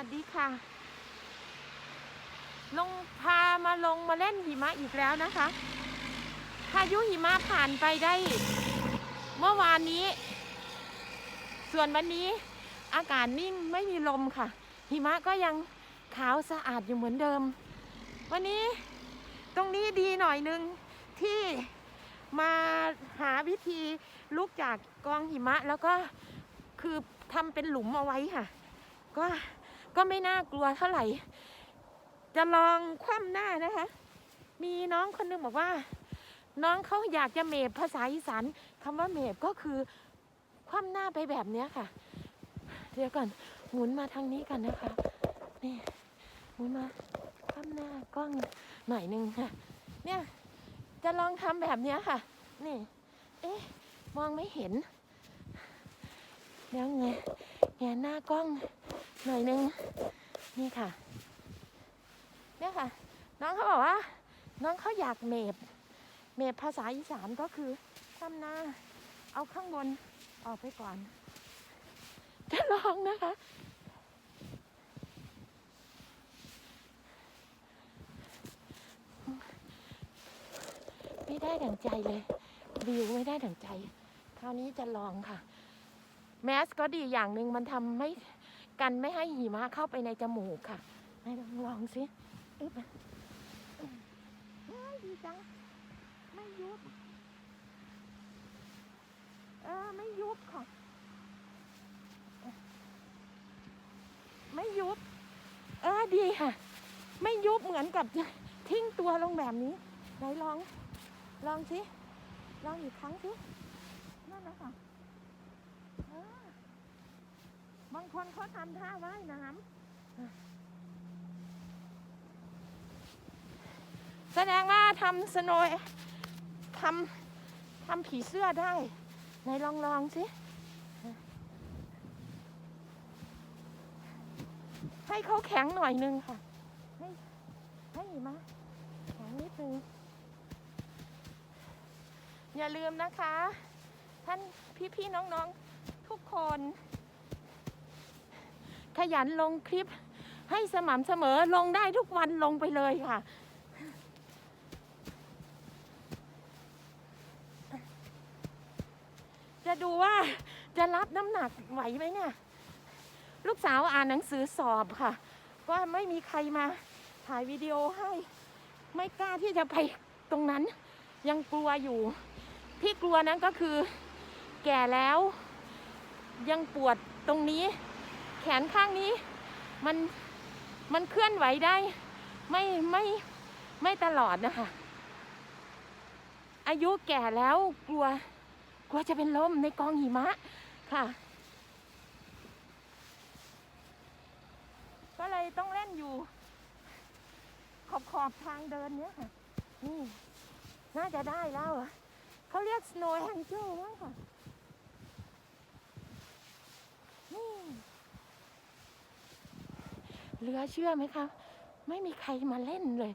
วัสดีค่ะ ลงพามาลงมาเล่นหิมะอีกแล้วนะคะ พายุหิมะผ่านไปได้ เมื่อวานนี้ ส่วนวันนี้อากาศนิ่งไม่มีลมค่ะ หิมะก็ยังขาวสะอาดอยู่เหมือนเดิม วันนี้ตรงนี้ดีหน่อยนึงที่มาหาวิธีลุกจากกองหิมะแล้วก็คือทำเป็นหลุมเอาไว้ค่ะ ก็ ก็ไม่น่ากลัวเท่าไหร่ จะลองคว่ำหน้านะคะ มีน้องคนหนึงบอกว่า น้องเขาอยากจะเมบภาษาอีสานคำว่าเมบก็คือคว่ำหน้าไปแบบเนี้ยค่ะ เดี๋ยวก่อนหมุนมาทางนี้กันนะคะ นี่หมุนมาคว่ำหน้ากล้องหน่อยหนึงค่ะ เนี่ยจะลองทำแบบเนี้ยค่ะ นี่ เอ๊ะ มองไม่เห็นเดี๋ยวไงแงหน้ากล้อง หน่อยหนึง นี่ค่ะ เนี่ยค่ะ น้องเขาบอกว่า น้องเขาอยากเมบเมบภาษาอีสานก็คือทำหน้าเอาข้างบนออกไปก่อนจะลองนะคะไม่ได้ดั่งใจเลยวิวไม่ได้ดั่งใจ คราวนี้จะลองค่ะ แมสก็ดีอย่างหนึ่งมันทำไม่ กันไม่ให้หิมะเข้าไปในจมูกค่ะให้ลองลองสิอึ๊บเฮ้ยดีจังไม่ยุบเออไม่ยุบค่ะ ไม่ยุบ เออดีค่ะ ไม่ยุบเหมือนกับทิ้งตัวลงแบบนี้ ไหนลอง ลองสิ ลองอีกครั้งสินั่นแหละค่ะเออ บางคนเขาทำท่าว่ายน้ำอะแสดงว่าทำสโนว์ทำทำผีเสื้อได้ไหนลองลองสิ ให้เขาแข็งหน่อยนึงค่ะ ให้ให้มาแข็งนิดนึงอย่าลืมนะคะ ท่านพี่ๆน้องๆทุกคน ขยันลงคลิป ให้สม่ำเสมอลงได้ทุกวันลงไปเลยค่ะ จะดูว่าจะรับน้ำหนักไหวไหมเนี่ย ลูกสาวอ่านหนังสือสอบค่ะ ว่าไม่มีใครมาถ่ายวิดีโอให้ ไม่กล้าที่จะไปตรงนั้น ยังกลัวอยู่ ที่กลัวนั้นก็คือแก่แล้ว ยังปวดตรงนี้ นข้างนี้ มันมันเคลื่อนไหวได้ ไม่ไม่ไม่ตลอดนะคะ อายุแก่แล้วกลัว กลัวจะเป็นลมในกองหิมะค่ะ ก็เลยต้องเล่นอยู่ ขอบขอบทางเดินเนี้ยค่ะ นี่ น่าจะได้แล้วอะเขาเรียก snow angel มั้งค่ะ นี่ เหลือเชื่อไหมคะ ไม่มีใครมาเล่นเลย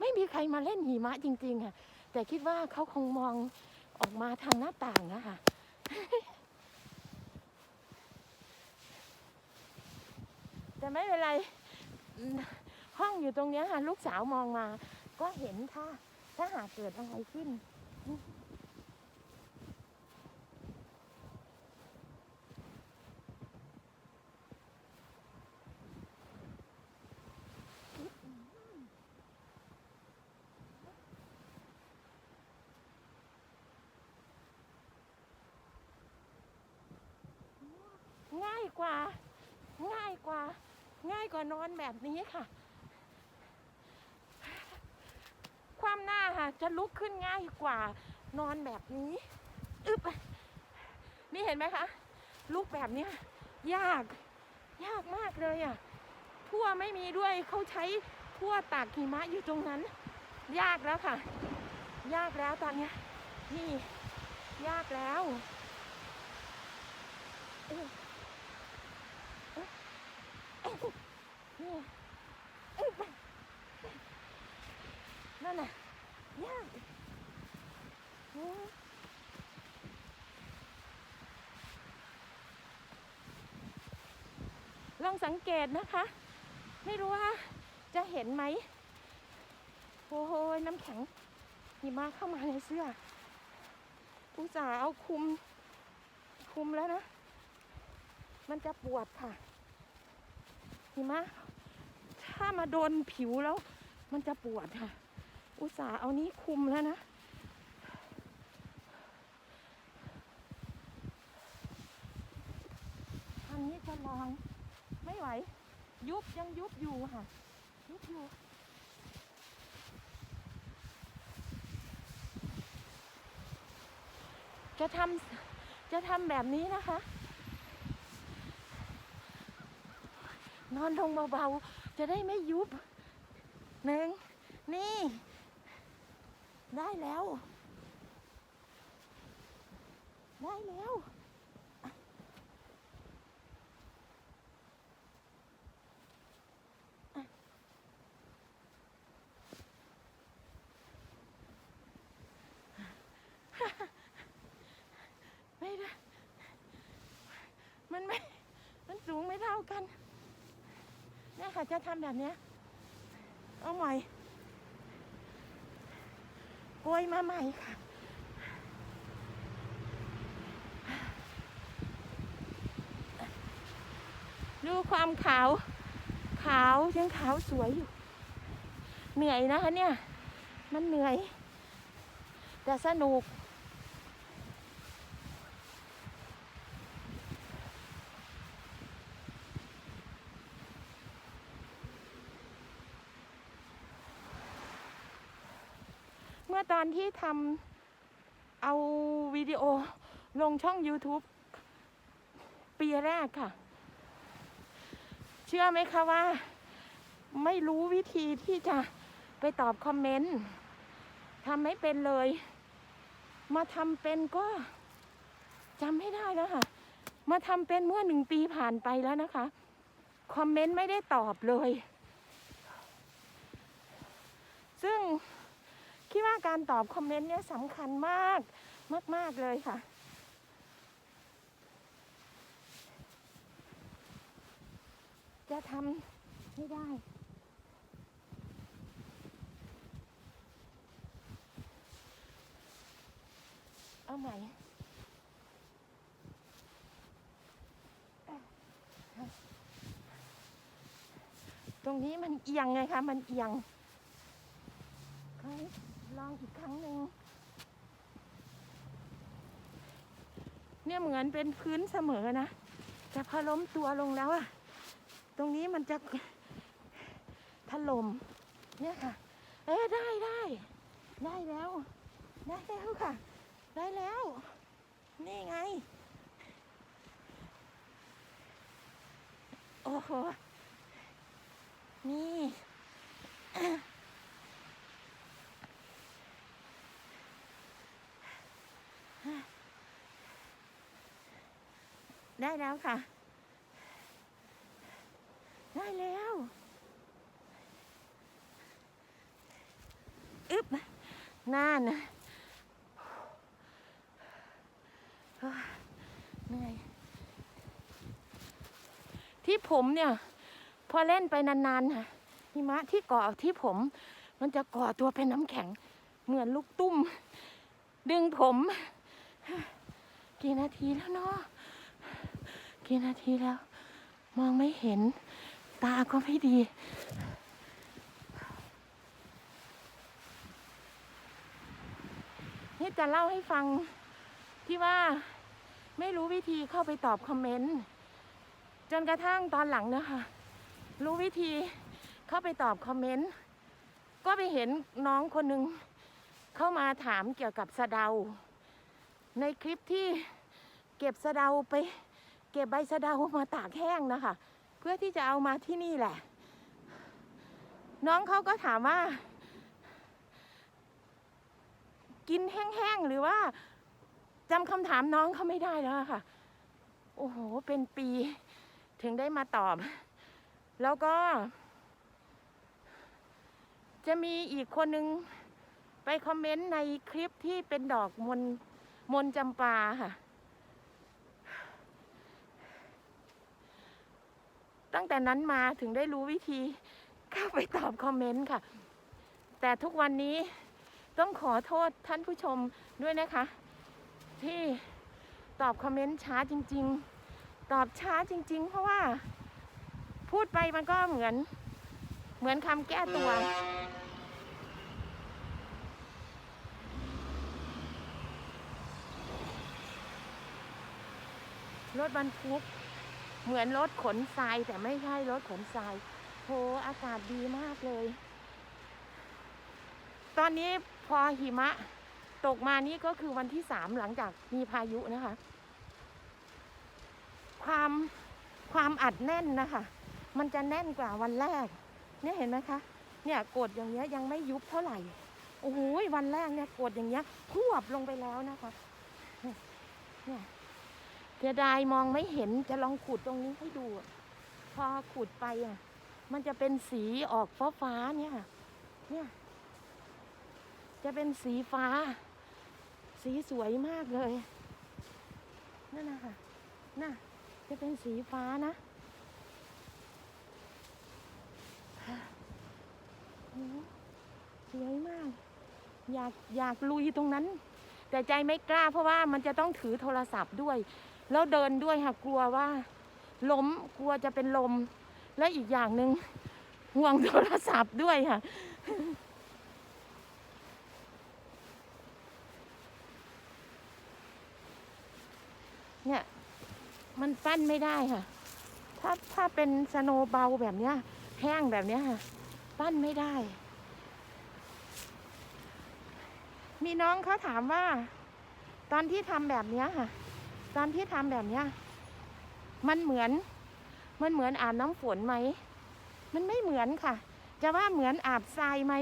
ไม่มีใครมาเล่นหิมะจริง ๆ ค่ะ แต่คิดว่าเขาคงมองออกมาทางหน้าต่างนะคะแต่ไม่เป็นไร ห้องอยู่ตรงนี้ค่ะ ลูกสาวมองมา ก็เห็นถ้า ถ้าหากเกิดอะไรขึ้น ง่ายกว่า ง่ายกว่า ง่ายกว่านอนแบบนี้ค่ะ ความหน้าค่ะจะลุกขึ้นง่ายกว่านอนแบบนี้อึบนี่เห็นไหมคะ ลุกแบบเนี้ยยาก ยากมากเลยอะพั่วไม่มีด้วยเขาใช้พั่วตากหิมะอยู่ตรงนั้น ยากแล้วค่ะ ยากแล้วตอนเนี้ยนี่ ยากแล้วอ นี่อึ๊บนั่นน่ะยากลลองสังเกตนะคะ ไม่รู้ว่าจะเห็นไหมโอ้โหน้ำแข็งหิมะเข้ามาในเสื้ออุตส่าห์เอาคุม คุมแล้วนะ มันจะปวดค่ะ หิมะ ถ้ามาโดนผิวแล้ว มันจะปวดค่ะ อุตส่าห์เอานี้คุมแล้วนะอันนี้จะลองไม่ไหว ยุบยังยุบอยู่ค่ะ ยุบอยู่จะทำจะทำแบบนี้นะคะ นอนลงเบาๆ จะได้ไม่ยุบหนึ่งนี่ ได้แล้ว ได้แล้วไม่ได้ มันไม่ มันสูงไม่เท่ากัน เนี่ยค่ะจะทำแบบเนี้ยเอาใหม่โกยมาใหม่ค่ะ ดูความขาว ขาวยังขาวสวยอยู่ เหนื่อยนะคะเนี่ย มันเหนื่อย แต่สนุก มื่อตอนที่ทำเอาวิดีโอลงช่อง YouTube ปีแรกค่ะ เชื่อไหมคะว่า ไม่รู้วิธีที่จะไปตอบคอมเมนต์ทำไม่เป็นเลย มาทำเป็นก็จำไม่ได้แล้วค่ะ มาทำเป็นเมื่อหนึ่งปีผ่านไปแล้วนะคะ คอมเมนต์ไม่ได้ตอบเลย ซึ่ง คิดว่าการตอบคอมเมนต์เนี่ยสำคัญมากมาก ๆ เลยค่ะ จะทำไม่ได้เอาใหม่ตรงนี้มันเอียงไงคะ มันเอียง ครั้งหนึ่งเนี่ยเหมือนเป็นพื้นเสมอนะแต่พอล้มตัวลงแล้วอะตรงนี้มันจะถล่มเนี่ยค่ะ เอ้ได้ได้ได้แล้ว ได้แล้วค่ะ ได้แล้ว นี่ไง โอ้โห นี่ ได้แล้วค่ะ ได้แล้วอึบน่านนะเฮ้ยเหนื่อยที่ผมเนี่ย พอเล่นไปนานๆค่ะหิมะที่เกาะที่ผม มันจะก่อตัวเป็นน้ำแข็ง เหมือนลูกตุ้ม ดึงผม กี่นาทีแล้วเนาะ กี่นาทีแล้ว มองไม่เห็น ตาก็ไม่ดี นี่จะเล่าให้ฟังที่ว่าไม่รู้วิธีเข้าไปตอบคอมเมนต์ จนกระทั่งตอนหลังนะคะรู้วิธีเข้าไปตอบคอมเมนต์ ก็ไปเห็นน้องคนหนึ่งเข้ามาถามเกี่ยวกับสะเดา ในคลิปที่เก็บสะเดาไป เก็บใบสะเดามาตากแห้งนะคะ เพื่อที่จะเอามาที่นี่แหละ น้องเขาก็ถามว่า กินแห้งๆหรือว่าจำคำถามน้องเขาไม่ได้แล้วค่ะ โอ้โห เป็นปีถึงได้มาตอบ แล้วก็ จะมีอีกคนนึงไปคอมเมนต์ในคลิปที่เป็นดอกมนมนจำปาค่ะ ตั้งแต่นั้นมาถึงได้รู้วิธีเข้าไปตอบคอมเมนต์ค่ะ แต่ทุกวันนี้ต้องขอโทษท่านผู้ชมด้วยนะคะ ที่ตอบคอมเมนต์ช้าจริง ๆ ตอบช้าจริง ๆ เพราะว่า พูดไปมันก็เหมือน เหมือนคำแก้ตัวรถบรรทุก เหมือนรถขนทรายแต่ไม่ใช่รถขนทรายโหอากาศดีมากเลย ตอนนี้พอหิมะ ตกมานี่ก็คือวันที่สามหลังจากมีพายุนะคะ ความความอัดแน่นนะคะ มันจะแน่นกว่าวันแรก เนี่ยเห็นไหมคะ เนี่ยกดอย่างเงี้ยยังไม่ยุบเท่าไหร่โอ้โหวันแรกเนี่ยกดอย่างเงี้ยควบลงไปแล้วนะคะ เนี่ย เสียดายมองไม่เห็นจะลองขุดตรงนี้ให้ดู พอขุดไปอะ มันจะเป็นสีออกฟ้าฟ้าเนี่ย เนี่ย จะเป็นสีฟ้า สีสวยมากเลย นั่นนะคะน่ะ จะเป็นสีฟ้านะโอ้โหสวยมาก อยากอยากลุยตรงนั้น แต่ใจไม่กล้าเพราะว่ามันจะต้องถือโทรศัพท์ด้วย แล้วเดินด้วยค่ะกลัวว่าล้มกลัวจะเป็นลม และอีกอย่างหนึ่งห่วงโทรศัพท์ด้วยค่ะ เนี่ย มันปั้นไม่ได้ค่ะ ถ้าถ้าเป็นสโนว์เบาแบบเนี้ย แห้งแบบเนี้ยค่ะ ปั้นไม่ได้ มีน้องเขาถามว่า ตอนที่ทำแบบเนี้ยค่ะ ตอนที่ทำแบบเนี้ยมันเหมือนมันเหมือนอาบน้ำฝนไหม มันไม่เหมือนค่ะ จะว่าเหมือนอาบทรายไหม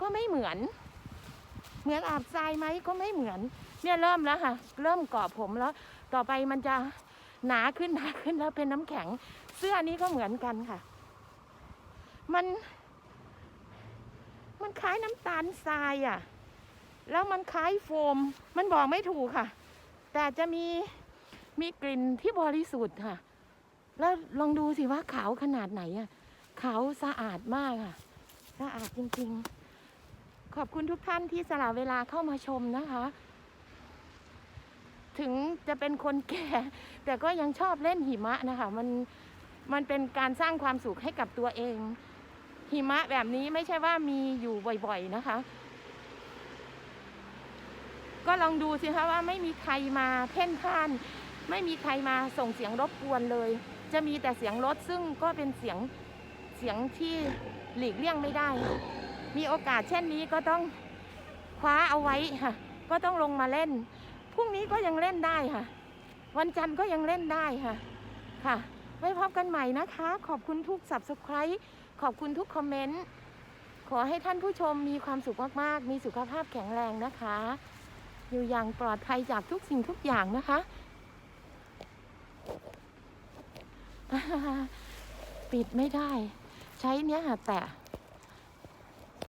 ก็ไม่เหมือน เหมือนอาบทรายไหมก็ไม่เหมือน เนี่ยเริ่มแล้วค่ะ เริ่มเกาะผมแล้ว ต่อไปมันจะหนาขึ้นหนาขึ้นแล้วเป็นน้ำแข็ง เสื้อนี้ก็เหมือนกันค่ะ มัน มันคล้ายน้ำตาลทรายอะ แล้วมันคล้ายโฟม มันบอกไม่ถูกค่ะ แต่จะมีมีกลิ่นที่บริสุทธิ์ค่ะ แล้วลองดูสิว่าขาวขนาดไหนอะ ขาวสะอาดมากค่ะ สะอาดจริงๆ ขอบคุณทุกท่านที่สละเวลาเข้ามาชมนะคะ ถึงจะเป็นคนแก่ แต่ก็ยังชอบเล่นหิมะนะคะ มันมันเป็นการสร้างความสุขให้กับตัวเอง หิมะแบบนี้ไม่ใช่ว่ามีอยู่บ่อยๆนะคะ ก็ลองดูสิคะว่าไม่มีใครมาเพ่นพ่าน ไม่มีใครมาส่งเสียงรบกวนเลย จะมีแต่เสียงรถซึ่งก็เป็นเสียงเสียงที่หลีกเลี่ยงไม่ได้ มีโอกาสเช่นนี้ก็ต้องคว้าเอาไว้ค่ะ ก็ต้องลงมาเล่นพรุ่งนี้ก็ยังเล่นได้ค่ะ วันจันทร์ก็ยังเล่นได้ค่ะค่ะ ไว้พบกันใหม่นะคะ ขอบคุณทุก subscribe ขอบคุณทุกคอมเมนต์ขอให้ท่านผู้ชมมีความสุขมาก ๆ มีสุขภาพแข็งแรงนะคะ อยู่อย่างปลอดภัยจากทุกสิ่งทุกอย่างนะคะ ปิดไม่ได้ ใช้เนี้ยแต่